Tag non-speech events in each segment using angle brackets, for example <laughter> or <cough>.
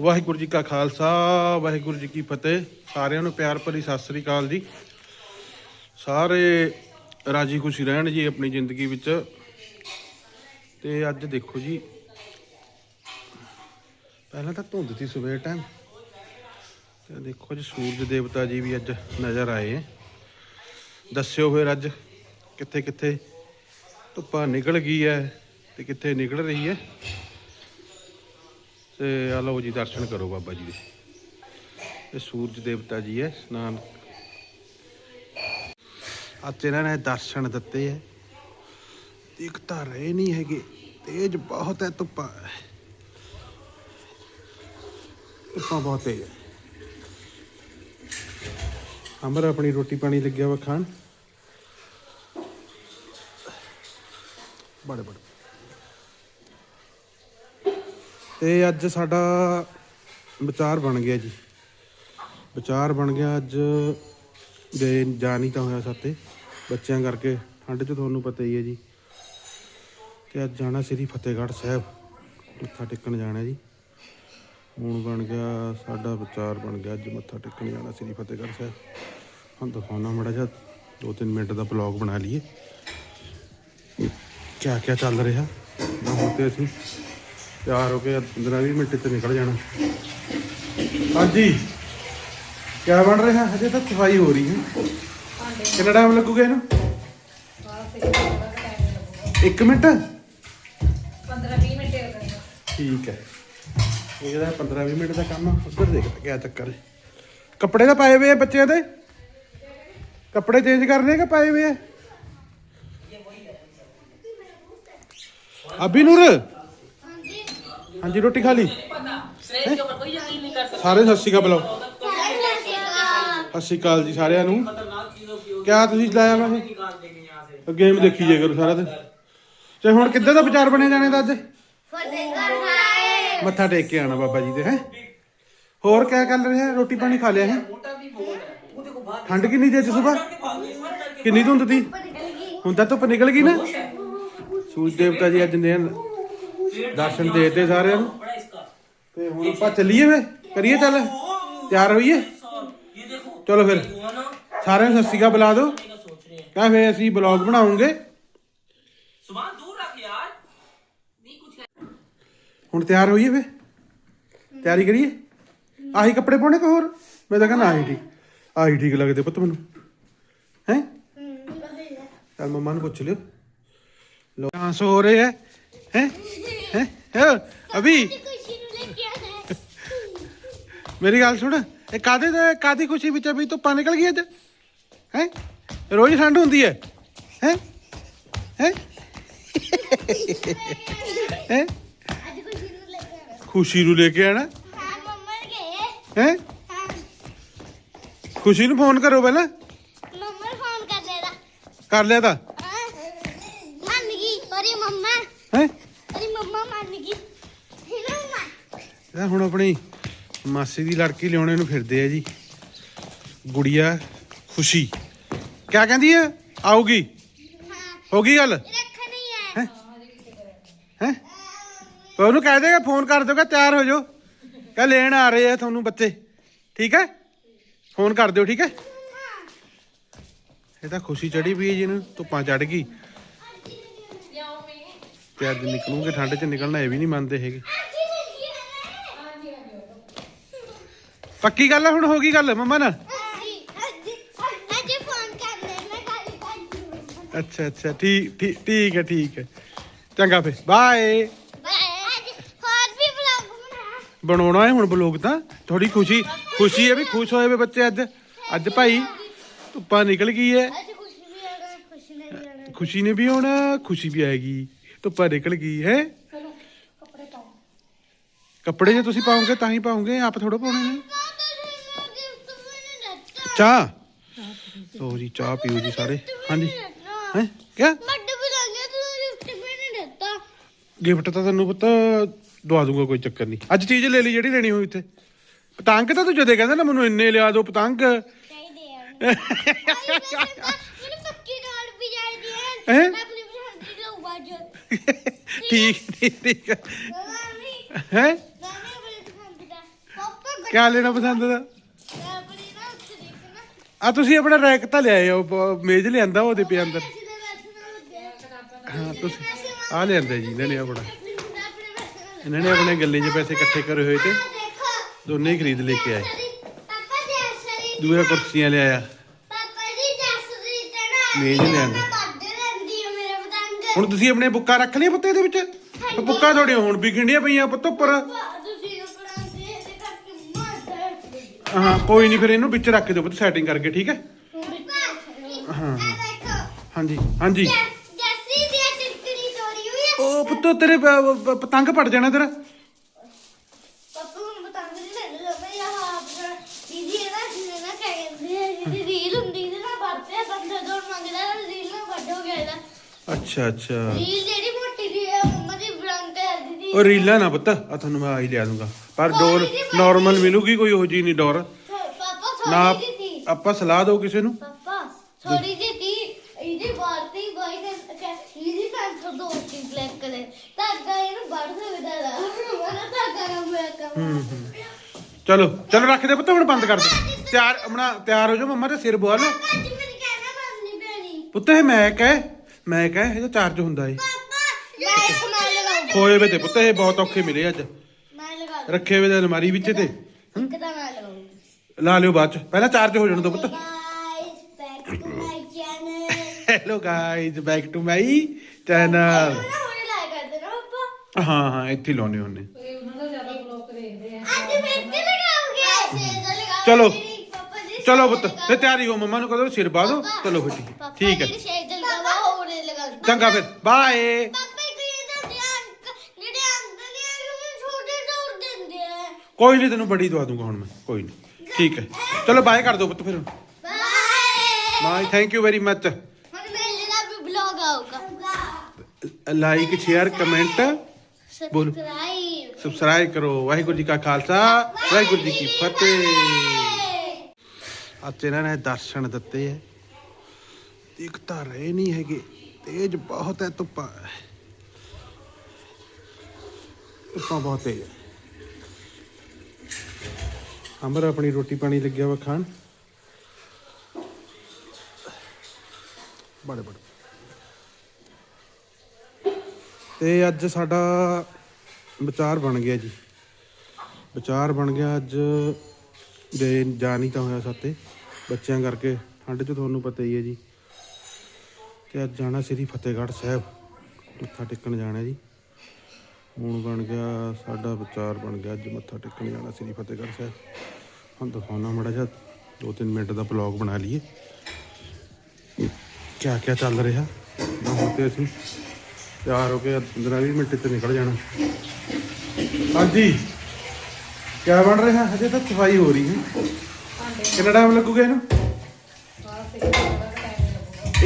ਵਾਹਿਗੁਰੂ ਜੀ ਕਾ ਖਾਲਸਾ, ਵਾਹਿਗੁਰੂ ਜੀ ਕੀ ਫਤਿਹ। ਸਾਰਿਆਂ ਨੂੰ ਪਿਆਰ ਭਰੀ ਸਤਿ ਸ੍ਰੀ ਅਕਾਲ ਜੀ। ਸਾਰੇ ਰਾਜੀ ਖੁਸ਼ੀ ਰਹਿਣ ਜੀ ਆਪਣੀ ਜ਼ਿੰਦਗੀ ਵਿੱਚ। ਤੇ ਅੱਜ ਦੇਖੋ ਜੀ, ਪਹਿਲਾਂ ਤਾਂ ਧੁੰਦ ਸੀ ਸਵੇਰ ਟਾਈਮ ਤੇ ਦੇਖੋ ਜੀ, ਸੂਰਜ ਦੇਵਤਾ ਜੀ ਵੀ ਅੱਜ ਨਜ਼ਰ ਆਏ। ਦੱਸਿਓ ਫਿਰ ਅੱਜ ਕਿੱਥੇ ਕਿੱਥੇ ਧੁੱਪਾਂ ਨਿਕਲ ਗਈ ਹੈ ਤੇ ਕਿੱਥੇ ਨਿਕਲ ਰਹੀ ਹੈ। ਤੇ ਆ ਲਓ ਜੀ, ਦਰਸ਼ਨ ਕਰੋ ਬਾਬਾ ਜੀ ਦੇ। ਇਹ ਸੂਰਜ ਦੇਵਤਾ ਜੀ ਹੈ, ਇਸ਼ਨਾਨ। ਅੱਜ ਇਹਨਾਂ ਨੇ ਦਰਸ਼ਨ ਦਿੱਤੇ ਹੈ। ਇੱਕ ਤਾਂ ਰਹੇ ਨਹੀਂ ਹੈਗੇ, ਤੇਜ ਬਹੁਤ ਹੈ, ਧੁੱਪਾਂ। ਧੁੱਪਾਂ ਬਹੁਤ ਤੇਜ਼ ਹੈ। ਅਮਰ ਆਪਣੀ ਰੋਟੀ ਪਾਣੀ ਲੱਗਿਆ ਵਾ ਖਾਣ। ਬੜੇ ਬੜੇ। ਤੇ ਅੱਜ ਸਾਡਾ ਵਿਚਾਰ ਬਣ ਗਿਆ ਜੀ। ਵਿਚਾਰ ਬਣ ਗਿਆ ਅੱਜ। ਗਏ ਜਾ ਨਹੀਂ ਤਾਂ ਹੋਇਆ ਸਾਤੇ ਬੱਚਿਆਂ ਕਰਕੇ ਠੰਡ 'ਚ ਤੁਹਾਨੂੰ ਪਤਾ ਹੀ ਹੈ ਜੀ। ਤੇ ਅੱਜ ਜਾਣਾ ਸ੍ਰੀ ਫਤਿਹਗੜ੍ਹ ਸਾਹਿਬ। ਮੱਥਾ ਟੇਕਣ ਜਾਣਾ ਜੀ। ਹੁਣ ਬਣ ਗਿਆ ਸਾਡਾ ਵਿਚਾਰ ਬਣ ਗਿਆ ਅੱਜ ਮੱਥਾ ਟੇਕਣ ਜਾਣਾ ਸ੍ਰੀ ਫਤਿਹਗੜ੍ਹ ਸਾਹਿਬ। ਹੁਣ ਦਿਖਾਉਣਾ ਮੜਾ ਜਿਹਾ। 2-3 ਮਿੰਟ ਦਾ ਬਲੌਗ ਬਣਾ ਲਈਏ। ਕਿਆ ਕਿਆ ਚੱਲ ਰਿਹਾ? ਨਾ ਹੁਣ ਤੇ ਅਸੀਂ। ਤਿਆਰ ਹੋ ਕੇ 15-20 ਮਿੰਟ ਚ ਨਿਕਲ ਜਾਣਾ। ਹਾਂਜੀ ਕਿਆ ਬਣ ਰਿਹਾ? ਹਜੇ ਤਾਂ ਸਫ਼ਾਈ ਹੋ ਰਹੀ ਹੈ। ਕਿੰਨਾ ਟਾਈਮ ਲੱਗੂਗਾ ਇਹਨੂੰ? 1 ਮਿੰਟ? 15-20 ਮਿੰਟ ਲੱਗਣਗੇ ਠੀਕ ਹੈ। ਇਹ ਜਿਹੜਾ 15-20 ਮਿੰਟ ਦਾ ਕੰਮ ਆ ਉੱਧਰ ਦੇਖਦਾ ਕਿਆ ਚੱਕਰ ਹੈ। ਕੱਪੜੇ ਤਾਂ ਪਾਏ ਹੋਏ ਆ ਬੱਚਿਆਂ ਦੇ? ਕੱਪੜੇ ਚੇਂਜ ਕਰਨੇ ਕਿ ਪਾਏ ਹੋਏ ਆ? ਅਭੀ ਨੂਰ ਹਾਂਜੀ ਰੋਟੀ ਖਾ ਲਈ? ਸਾਰੇ ਸਤਿ ਸ਼੍ਰੀ ਅਕਾਲ ਬੁਲਾਓ। ਸਤਿ ਸ਼੍ਰੀ ਅਕਾਲ ਜੀ ਸਾਰਿਆਂ ਨੂੰ। ਕਿਆ ਤੁਸੀਂ ਚਲਾਇਆ ਵਾ ਇਹ? ਗੇਮ ਦੇਖੀ ਜੇ ਕਰੋ ਸਾਰਾ ਦਿਨ। ਤੇ ਹੁਣ ਕਿੱਦਾਂ ਦਾ ਵਿਚਾਰ ਬਣਿਆ ਜਾਣੇ ਦਾ ਅੱਜ? ਮੱਥਾ ਟੇਕ ਕੇ ਆਣਾ ਬਾਬਾ ਜੀ ਦੇ ਹੈ? ਹੋਰ ਕਿਆ ਕਰ ਰਿਹਾ ਰੋਟੀ ਪਾਣੀ ਖਾ ਲਿਆ ਹੈ? ਠੰਡ ਕਿੰਨੀ ਜੇ ਅੱਜ ਸਵੇਰ ਕਿੰਨੀ ਧੁੰਦ ਤੀ ਹੁਣ ਤਾਂ ਧੁੱਪ ਨਿਕਲ ਗਈ ਨਾ। ਸੂਰਜ ਦੇਵਤਾ ਜੀ ਅੱਜ ਨੇ ਦਰਸ਼ਨ ਦੇ ਦੇਤੇ ਸਾਰਿਆਂ ਨੂੰ। ਤੇ ਹੁਣ ਆਪਾਂ ਚੱਲੀਏ ਵੇ ਕਰੀਏ ਚੱਲ? ਤਿਆਰ ਹੋਈਏ? ਚਲੋ ਫਿਰ। ਸਾਰਿਆਂ ਨੂੰ ਸਤਿ ਸ਼੍ਰੀ ਅਕਾਲ ਬੁਲਾ ਦੋ ਕਹ ਫੇ ਅਸੀਂ ਬਲੌਗ ਬਣਾਉਂਗੇ ਸੁਬਾਹ ਦੂਰ ਰੱਖ ਯਾਰ ਨਹੀਂ ਕੁਝ ਹੁਣ ਤਿਆਰ ਹੋਈਏ ਫੇ ਤਿਆਰੀ ਕਰੀਏ? ਆਹੀ ਕੱਪੜੇ ਪਾਉਣੇ ਕੋ ਹੋਰ? ਮੈਂ ਤਾਂ ਕਹਿੰਦਾ ਆਹੀ ਠੀਕ। ਆਹੀ ਠੀਕ ਲੱਗਦੇ ਪੁੱਤ ਮੈਨੂੰ। ਹੈ? ਚਲ ਮੰਮਾ ਨੂੰ ਪੁੱਛ ਲਿਓ। ਲੋ ਡਾਂਸ ਹੋ ਰਹੇ ਹੈ। ਹੈ? ਹੈ? ਅਭੀ? ਮੇਰੀ ਗੱਲ ਸੁਣ ਇਹ ਕਾਦੇ ਤੇ ਕਾਦੀ ਖੁਸ਼ੀ ਵਿੱਚ ਅਭੀ ਧੁੱਪਾਂ ਨਿਕਲ ਗਈ ਅੱਜ ਹੈ? ਰੋਜ਼ ਠੰਡ ਹੁੰਦੀ ਹੈ। ਹੈ? ਹੈ? ਹੈ? ਖੁਸ਼ੀ ਨੂੰ ਲੈ ਕੇ ਆਣਾ ਹੈ ਖੁਸ਼ੀ ਨੂੰ ਫੋਨ ਕਰੋ ਪਹਿਲਾਂ। ਕਰ ਲਿਆ ਤਾਂ। ਇਹ ਹੁਣ ਆਪਣੀ ਮਾਸੀ ਦੀ ਲੜਕੀ ਲਿਆਉਣੇ ਨੂੰ ਫਿਰਦੇ ਆ ਜੀ। ਗੁੜੀਆ ਖੁਸ਼ੀ। ਕਿਆ ਕਹਿੰਦੀ ਹੈ ਆਊਗੀ। ਹੋ ਗਈ ਗੱਲ? ਹੈ? ਉਹਨੂੰ ਕਹਿ ਦੇਗਾ, ਫੋਨ ਕਰ ਦੋਗਾ ਤਿਆਰ ਹੋ ਜਾਓ। ਕਹ ਲੈਣ ਆ ਰਹੇ ਆ ਤੁਹਾਨੂੰ ਬੱਚੇ। ਠੀਕ ਹੈ? ਫੋਨ ਕਰ ਦਿਓ, ਠੀਕ ਹੈ? ਇਹ ਤਾਂ ਖੁਸ਼ੀ ਚੜੀ ਪਈ ਜੀ ਨੂੰ ਧੁੱਪਾਂ ਚੜ ਗਈ। ਤੇ ਅੱਜ ਨਿਕਲੂਗੇ, ਠੰਡ 'ਚ ਨਿਕਲਣਾ ਇਹ ਵੀ ਨਹੀਂ ਮੰਨਦੇ ਹੈਗੇ। ਪੱਕੀ ਗੱਲ ਹੈ ਹੁਣ ਹੋ ਗਈ ਗੱਲ ਮੰਮਾ ਨਾਲ? ਅੱਛਾ ਅੱਛਾ ਠੀਕ ਠੀਕ ਠੀਕ ਹੈ ਠੀਕ ਹੈ। ਚੰਗਾ ਫੇ ਬਾਏ। ਬਣਾਉਣਾ? ਹੈ ਹੁਣ ਬਲੌਗ ਤਾਂ ਥੋੜੀ ਖੁਸ਼ੀ ਖੁਸ਼ੀ ਹੈ ਵੀ ਖੁਸ਼ ਹੋਏ ਵੇ ਬੱਚੇ ਅੱਜ। ਅੱਜ ਭਾਈ ਧੁੱਪਾਂ ਨਿਕਲ ਗਈ ਹੈ। ਖੁਸ਼ੀ ਨੇ ਵੀ ਆਉਣਾ ਖੁਸ਼ੀ ਵੀ ਆਏਗੀ। ਧੁੱਪਾਂ ਨਿਕਲ ਗਈ ਹੈ। ਕੱਪੜੇ ਜੇ ਤੁਸੀਂ ਪਾਉਂਗੇ ਤਾਂ ਹੀ ਪਾਉਂਗੇ ਆਪ ਥੋੜਾ ਪਾਉਣੇ ਨੇ। ਚਾਹ? ਲੋ ਜੀ ਚਾਹ ਪੀਓ ਜੀ ਸਾਰੇ। ਹਾਂਜੀ। ਹੈ? ਕਿਆ? ਗਿਫਟ ਤਾਂ ਤੈਨੂੰ ਪਤਾ ਦਵਾ ਦੂੰਗਾ ਕੋਈ ਚੱਕਰ ਨਹੀਂ। ਅੱਜ ਚੀਜ਼ ਲੈ ਲਈ ਜਿਹੜੀ ਲੈਣੀ ਹੋਈ ਇੱਥੇ ਪਤੰਗ ਤਾਂ ਤੂੰ ਜਦੇ ਕਹਿੰਦਾ ਨਾ ਮੈਨੂੰ ਇੰਨੇ ਲਿਆ ਦਿਓ ਪਤੰਗ। ਮੈਨੂੰ ਪੱਕੀ ਨਾਲ ਵੀ ਚਾਹੀਦੀ ਹੈ। ਹੈਂ? ਮੈਂ ਆਪਣੀ ਪਸੰਦ ਦੀ ਲਊਗਾ ਅੱਜ। <laughs> ਠੀਕ ਠੀਕ ਠੀਕ। ਹੈ ਮੰਮੀ ਹੈ? ਮੈਂ ਆਪਣੀ ਪਸੰਦ ਦਾ। ਕਿਆ ਲੈਣਾ ਪਸੰਦ ਦਾ ਮੈਂ ਆਪਣੀ ਨਾ ਉੱਥੇ ਦੇਖਣਾ ਆ ਤੁਸੀਂ ਆਪਣਾ ਰੈਕ ਤਾਂ ਲਿਆਏ ਹੋ ਮੇਜ਼ ਲਿਆਂਦਾ ਉਹਦੇ ਪਿਆ ਅੰਦਰ। ਹਾਂ, ਤੁਸੀਂ ਆ ਲਿਆਂਦਾ ਜੀ, ਇਹਨਾਂ ਨੇ ਆਪਣਾ। ਇਹਨਾਂ ਨੇ ਆਪਣੇ ਗੱਲੇ 'ਚ ਪੈਸੇ ਇਕੱਠੇ ਕਰੇ ਹੋਏ ਤੇ ਦੋਨੇ ਹੀ ਖਰੀਦ ਲੈ ਕੇ ਆਏ। ਸਰੀ ਦੂਆ ਕੁਰਸੀਆਂ ਲਿਆਇਆ। ਮੇਜ਼ ਲਿਆਂਦਾ। ਹੁਣ ਤੁਸੀਂ ਆਪਣੇ ਬੁੱਕਾ ਰੱਖ ਲਿਆ ਪੁੱਤੇ ਇਹਦੇ ਵਿੱਚ? ਉਹ ਬੁੱਕਾ ਤੁਹਾਡੇ ਹੁਣ ਵੀ ਖਿੰਡੀਆਂ ਪਈਆਂ ਪੁੱਤ ਉੱਪਰ। ਹਾਂ, ਕੋਈ ਨਹੀਂ ਫਿਰ ਇਹਨੂੰ ਵਿੱਚ ਰੱਖ ਦਿਓ ਪੁੱਤ ਸੈਟਿੰਗ ਕਰਕੇ, ਠੀਕ ਹੈ? ਹਾਂ। ਹਾਂਜੀ ਹਾਂਜੀ। ਜਸਰੀ ਦੀ ਟਿਕੜੀ ਤੋੜੀ ਹੋਈ ਹੈ ਉਹ ਪੁੱਤ, ਤੇਰੇ ਪ- ਪ- ਪਤੰਗ ਪੜ ਜਾਣਾ ਤੇਰਾ। ਪਾਪਾ ਨੂੰ ਪਤੰਗ ਨਹੀਂ ਲੈਣ ਲੱਗਾ ਯਾ ਆਪਣਾ ਦੀਦੀ ਇਹ ਜਿਹਨੇ ਨਾ ਕਹਿੰਦੇ ਆ ਜਿਹੜੀ ਰੀਲ ਹੁੰਦੀ ਸੀ ਨਾ ਵਰਤੇ ਬੰਦੇ ਤੋਂ ਮੰਗਦਾ ਰੀਲ ਨਾ ਵੱਡ ਹੋ ਗਿਆ ਇਹਦਾ ਅੱਛਾ ਅੱਛਾ। ਰੀਲ ਜਿਹੜੀ ਉਹ ਰੀਲਾ ਨਾ ਪੁੱਤ ਆ ਤੁਹਾਨੂੰ ਮੈਂ ਆਈ ਲਿਆ ਦੂੰਗਾ ਪਰ ਡੋਰ ਨਾਰਮਲ ਮਿਲੂਗੀ ਕੋਈ ਉਹ ਜੀ ਨਹੀਂ ਡੋਰ। ਪਾਪਾ ਨਾ ਥੋੜੀ ਜਿਹੀ ਸੀ। ਆਪਾਂ ਸਲਾਹ ਦਿਓ ਕਿਸੇ ਨੂੰ। ਪਾਪਾ ਥੋੜੀ ਜਿਹੀ ਸੀ। ਇਹਦੀ ਵਾਰਤੀ ਬਾਈ ਨੇ ਇਹਦੀ ਪੈਂਟ ਦੋ ਸੀ ਬਲੈਕ ਕਲਰ ਧਾਗਾ ਇਹਨੂੰ ਵੱਢ ਸਕਦਾ ਦਾ ਮਨਾ ਧਾਗਾ ਨਾ ਹੋਇਆ ਕੰਮ ਚਲੋ ਚਲੋ ਰੱਖ ਦੇ ਪੁੱਤ ਹੁਣ ਬੰਦ ਕਰ ਦੇ। ਤਿਆਰ ਆਪਣਾ ਤਿਆਰ ਹੋ ਜਾਓ ਮੰਮਾ ਤੇ ਸਿਰ ਬੁਆ ਲਓ। ਅੱਜ ਮੇਰੀ ਕਹਿਣਾ ਪੈਣੀ। ਪੁੱਤ ਇਹ ਮੈਂ ਕਹਿ ਮੈਂ ਕਹਿ ਇਹਦਾ ਚਾਰਜ ਹੁੰਦਾ ਏ ਪਾਪਾ ਮੈਂ ਇੱਕ ਮੈਂ ਲਗਾਉਂਗਾ ਖੋਏ ਵੇ ਤੇ ਪੁੱਤ ਇਹ ਬਹੁਤ ਔਖੇ ਮਿਲੇ ਅੱਜ। ਮੈਂ ਲਗਾ ਰੱਖੇ ਵੇ ਤੇ ਅਲਮਾਰੀ ਵਿੱਚ ਤੇ ਇੱਕ ਤਾਂ ਮੈਂ ਲਗਾਉਂਗਾ ਲਾ ਲਿਓ ਬਾਅਦ ਚ। ਪਹਿਲਾਂ ਚਾਰਜ ਹੋ ਜਾਣ ਦੋ ਪੁੱਤ। Guys back to my channel hello guys back to my channel ਨਾ ਹੁਣੇ ਲਾਇਆ ਕਰਦੇ ਨਾ ਪਾਪਾ। ਹਾਂ ਹਾਂ ਇੱਥੇ ਲਾਉਣੇ ਹੁੰਨੇ ਇਹ ਉਹਨਾਂ ਦਾ ਜ਼ਿਆਦਾ ਬਲੌਗ ਦੇਖਦੇ ਆ। ਅੱਜ ਫਿਰ ਤੇ ਲਗਾਉਂਗੇ। ਸੇਜਾ ਲਗਾਓ ਚਲੋ। ਪਾਪਾ ਜੀ ਚਲੋ ਪੁੱਤ ਤੇ ਤਿਆਰੀ ਹੋ ਮੰਮਾ ਨੂੰ ਕਹੋ ਸਿਰ ਬਾਹ ਦੋ ਚਲੋ ਫਿਰ ਠੀਕ ਹੈ। ਹੋਰੇ ਚੰਗਾ ਫਿਰ। ਬਾਏ ਪਾਪਾ ਇੱਕ ਇਹ ਤਾਂ ਅੰਕ ਜਿਹੜੇ ਅੰਕਲ ਨੇ ਉਹ ਛੋਟੇ ਦੌੜ ਦਿੰਦੇ ਆ ਕੋਈ ਨਹੀਂ ਤੈਨੂੰ ਬੜੀ ਦਵਾ ਦੂੰਗਾ ਹੁਣ ਮੈਂ। ਕੋਈ ਨਹੀਂ। ਠੀਕ ਹੈ। ਚਲੋ ਬਾਏ ਕਰ ਦਿਓ ਪੁੱਤ ਫਿਰ bye bye thank you very much ਹੁਣ ਮੇਰੇ ਦਾ ਵੀ ਬਲੌਗ ਆਊਗਾ। ਲਾਈਕ ਸ਼ੇਅਰ ਕਮੈਂਟ ਬੋਲੋ। ਸਬਸਕ੍ਰਾਈਬ ਸਬਸਕ੍ਰਾਈਬ ਕਰੋ। ਵਾਹਿਗੁਰੂ ਜੀ ਕਾ ਖਾਲਸਾ ਵਾਹਿਗੁਰੂ ਜੀ ਕੀ ਫਤਿਹ। ਅੱਜ ਇਹਨਾਂ ਨੇ ਦਰਸ਼ਨ ਦਿੱਤੇ ਹੈ। ਇੱਕ ਤਾਂ ਰਹੇ ਨਹੀਂ ਹੈਗੇ। ਤੇਜ ਬਹੁਤ ਹੈ ਧੁੱਪਾਂ। ਧੁੱਪਾਂ ਬਹੁਤ ਤੇਜ਼। ਹੈ ਅਮਰ ਆਪਣੀ ਰੋਟੀ ਪਾਣੀ ਲੱਗਿਆ ਵਾ ਖਾਣ। ਬੜੇ ਬੜੇ। ਤੇ ਅੱਜ ਸਾਡਾ ਵਿਚਾਰ ਬਣ ਗਿਆ ਜੀ। ਵਿਚਾਰ ਬਣ ਗਿਆ ਅੱਜ ਗਏ ਜਾ ਨਹੀਂ ਤਾਂ ਹੋਇਆ ਸਾਤੇ। ਬੱਚਿਆਂ ਕਰਕੇ ਠੰਡ 'ਚ ਤੁਹਾਨੂੰ ਪਤਾ ਹੀ ਹੈ ਜੀ। ਤੇ ਅੱਜ ਜਾਣਾ ਸ੍ਰੀ ਫਤਿਹਗੜ੍ਹ ਸਾਹਿਬ। ਮੱਥਾ ਟੇਕਣ ਜਾਣਾ ਜੀ। ਹੁਣ ਬਣ ਗਿਆ ਸਾਡਾ ਵਿਚਾਰ ਬਣ ਗਿਆ, ਅੱਜ ਮੱਥਾ ਟੇਕਣ ਜਾਣਾ ਸ੍ਰੀ ਫਤਿਹਗੜ੍ਹ ਸਾਹਿਬ। ਹੁਣ ਦਿਖਾਉਣਾ ਮੜਾ ਜਿਹਾ 2-3 ਮਿੰਟ ਦਾ ਬਲੌਗ ਬਣਾ ਲਈਏ। ਕਿਆ ਕਿਆ ਚੱਲ ਰਿਹਾ? ਹੁਣ ਤੇ ਅਸੀਂ ਤਿਆਰ ਹੋ ਕੇ 15-20 ਮਿੰਟ ਚ ਨਿਕਲ ਜਾਣਾ। ਹਾਂਜੀ ਕਿਆ ਬਣ ਰਿਹਾ? ਹਜੇ ਤਾਂ ਸਫ਼ਾਈ ਹੋ ਰਹੀ ਹੈ। ਕਿੰਨਾ ਟਾਈਮ ਲੱਗੂਗਾ ਇਹਨੂੰ?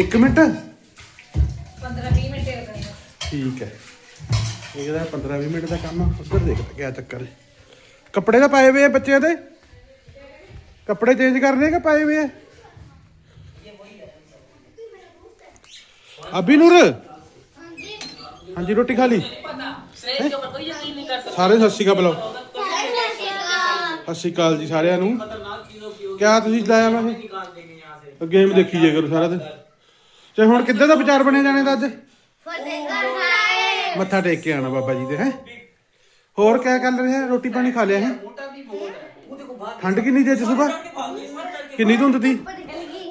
1 ਮਿੰਟ? 15 20 ਮਿੰਟ ਲੱਗਣੇ। ਠੀਕ ਹੈ। ਇਹ ਜਿਹੜਾ 15-20 ਮਿੰਟ ਦਾ ਕੰਮ ਆ ਉੱਧਰ ਦੇਖਦਾ ਕਿਆ ਚੱਕਰ ਕੱਪੜੇ ਤਾਂ ਪਾਏ ਹੋਏ ਆ ਬੱਚਿਆਂ ਦੇ? ਕੱਪੜੇ ਚੇਂਜ ਕਰਨੇ ਕਿ ਪਾਏ ਹੋਏ ਆ ਅਭੀ ਨੂਰ ਹਾਂਜੀ ਰੋਟੀ ਖਾ ਲਈ श्रेय के ऊपर कोई यकीन नहीं कर सकता ਸਾਰੇ ਸਤਿ ਸ਼੍ਰੀ ਅਕਾਲ ਬੁਲਾਓ ਸਤਿ ਸ਼੍ਰੀ ਅਕਾਲ ਜੀ ਸਾਰਿਆਂ ਨੂੰ खतरनाक चीजों की ਕਿਆ ਤੁਸੀਂ ਲਾਇਆ ਵਾ ਇਹ निकाल देंगे यहाँ से ਗੇਮ ਦੇਖੀ ਜੇ ਕਰੋ ਸਾਰਾ ਦਿਨ ਤੇ ਹੁਣ ਕਿੱਦਾਂ ਦਾ ਵਿਚਾਰ ਬਣਿਆ ਜਾਣੇ ਦਾ ਅੱਜ ਫਤਿਹਗੜ੍ਹ ਸਾਹਿਬ ਮੱਥਾ ਟੇਕ ਕੇ ਆਣਾ ਬਾਬਾ ਜੀ ਦੇ ਹੈ ਹੋਰ ਕਿਆ ਕਰ ਰਿਹਾ ਰੋਟੀ ਪਾਣੀ ਖਾ ਲਿਆ ਹੈ ਠੰਡ ਕਿੰਨੀ ਜੇ ਅੱਜ ਸਵੇਰ ਕਿੰਨੀ ਧੁੰਦ ਦੀ?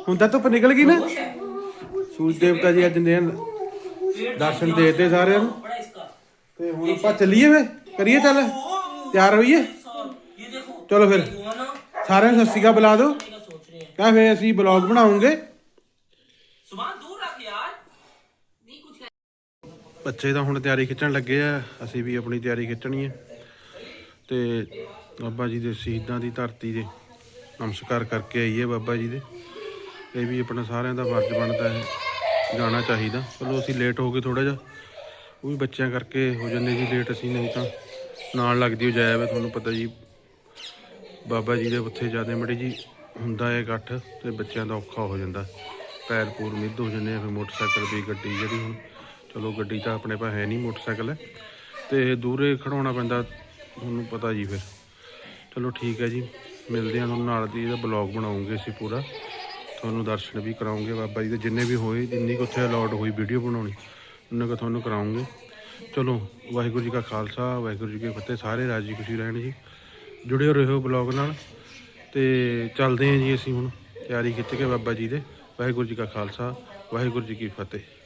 ਹੁਣ ਤਾਂ ਧੁੱਪ ਨਿਕਲ ਗਈ ਨਾ। ਸੂਰਜ ਦੇਵਤਾ ਜੀ ਅੱਜ ਨੇ ਦਰਸ਼ਨ ਦੇਤੇ ਸਾਰਿਆਂ ਨੂੰ। ਤੇ ਹੁਣ ਆਪਾਂ ਚੱਲੀਏ ਵੇ ਕਰੀਏ ਚੱਲ? ਤਿਆਰ ਹੋਈਏ? ਚਲੋ ਫਿਰ। ਸਾਰਿਆਂ ਨੂੰ ਸਤਿ ਸ਼੍ਰੀ ਅਕਾਲ ਬੁਲਾ ਦੋ ਕਾ ਫੇ ਅਸੀਂ ਬਲੌਗ ਬਣਾਉਂਗੇ। ਬੱਚੇ ਤਾਂ ਹੁਣ ਤਿਆਰੀ ਖਿੱਚਣ ਲੱਗੇ ਆ। ਅਸੀਂ ਵੀ ਆਪਣੀ ਤਿਆਰੀ ਖਿੱਚਣੀ ਹੈ। ਤੇ ਬਾਬਾ ਜੀ ਦੇ ਸ਼ਹੀਦਾਂ ਦੀ ਧਰਤੀ ਦੇ ਨਮਸਕਾਰ ਕਰਕੇ ਆਈਏ ਬਾਬਾ ਜੀ ਦੇ। ਇਹ ਵੀ ਆਪਣਾ ਸਾਰਿਆਂ ਦਾ ਫਰਜ਼ ਬਣਦਾ ਹੈ, ਜਾਣਾ ਚਾਹੀਦਾ। ਚਲੋ ਅਸੀਂ ਲੇਟ ਹੋ ਗਏ ਥੋੜਾ ਜਿਹਾ, ਉਹ ਵੀ ਬੱਚਿਆਂ ਕਰਕੇ ਹੋ ਜਾਂਦੇ ਜੀ ਲੇਟ ਅਸੀਂ, ਨਹੀਂ ਤਾਂ ਨਾਲ ਲੱਗਦੀ ਹੋ ਜਾਇਆ ਵੇ ਤੁਹਾਨੂੰ ਪਤਾ ਜੀ। ਬਾਬਾ ਜੀ ਦੇ ਉੱਥੇ ਜ਼ਿਆਦਾ ਮੜੀ ਜੀ ਹੁੰਦਾ ਹੈ ਇਕੱਠ ਤੇ ਬੱਚਿਆਂ ਦਾ ਔਖਾ ਹੋ ਜਾਂਦਾ। ਪੈਰ ਪੂਰ ਮਿੱਧ ਹੋ ਜਾਂਦੇ ਆ, ਫਿਰ ਮੋਟਰਸਾਈਕਲ ਦੀ ਗੱਡੀ ਜਿਹੜੀ ਹੁਣ, ਚਲੋ ਗੱਡੀ ਤਾਂ ਆਪਣੇ ਪਾ ਹੈ ਨਹੀਂ ਮੋਟਰਸਾਈਕਲ ਹੈ। ਤੇ ਦੂਰੇ ਖੜਾਉਣਾ ਪੈਂਦਾ, ਤੁਹਾਨੂੰ ਪਤਾ ਜੀ ਫਿਰ। ਚਲੋ ਠੀਕ ਹੈ ਜੀ। ਮਿਲਦੇ ਹਾਂ ਤੁਹਾਨੂੰ ਨਾਲ ਦੀ, ਇਹਦਾ ਬਲੌਗ ਬਣਾਉਂਗੇ ਅਸੀਂ ਪੂਰਾ। ਤੁਹਾਨੂੰ ਦਰਸ਼ਨ ਵੀ ਕਰਾਉਂਗੇ ਬਾਬਾ ਜੀ ਦੇ, ਜਿੰਨੇ ਵੀ ਹੋਏ, ਜਿੰਨੀ ਕੁ ਉੱਥੇ ਅਲਾਉਡ ਹੋਈ ਵੀਡੀਓ ਬਣਾਉਣੀ, ਉਹਨਾਂ ਕੁ ਤੁਹਾਨੂੰ ਕਰਾਉਂਗੇ। ਚਲੋ, ਵਾਹਿਗੁਰੂ ਜੀ ਕਾ ਖਾਲਸਾ, ਵਾਹਿਗੁਰੂ ਜੀ ਕੀ ਫਤਿਹ, ਸਾਰੇ ਰਾਜੀ ਖੁਸ਼ੀ ਰਹਿਣ ਜੀ। ਜੁੜੇ ਰਹੋ ਬਲੌਗ ਨਾਲ। ਤੇ ਚੱਲਦੇ ਹਾਂ ਜੀ ਅਸੀਂ ਹੁਣ, ਤਿਆਰੀ ਕੀਤੀ ਕੇ ਬਾਬਾ ਜੀ ਦੇ। ਵਾਹਿਗੁਰੂ ਜੀ ਕਾ ਖਾਲਸਾ, ਵਾਹਿਗੁਰੂ ਜੀ ਕੀ ਫਤਿਹ।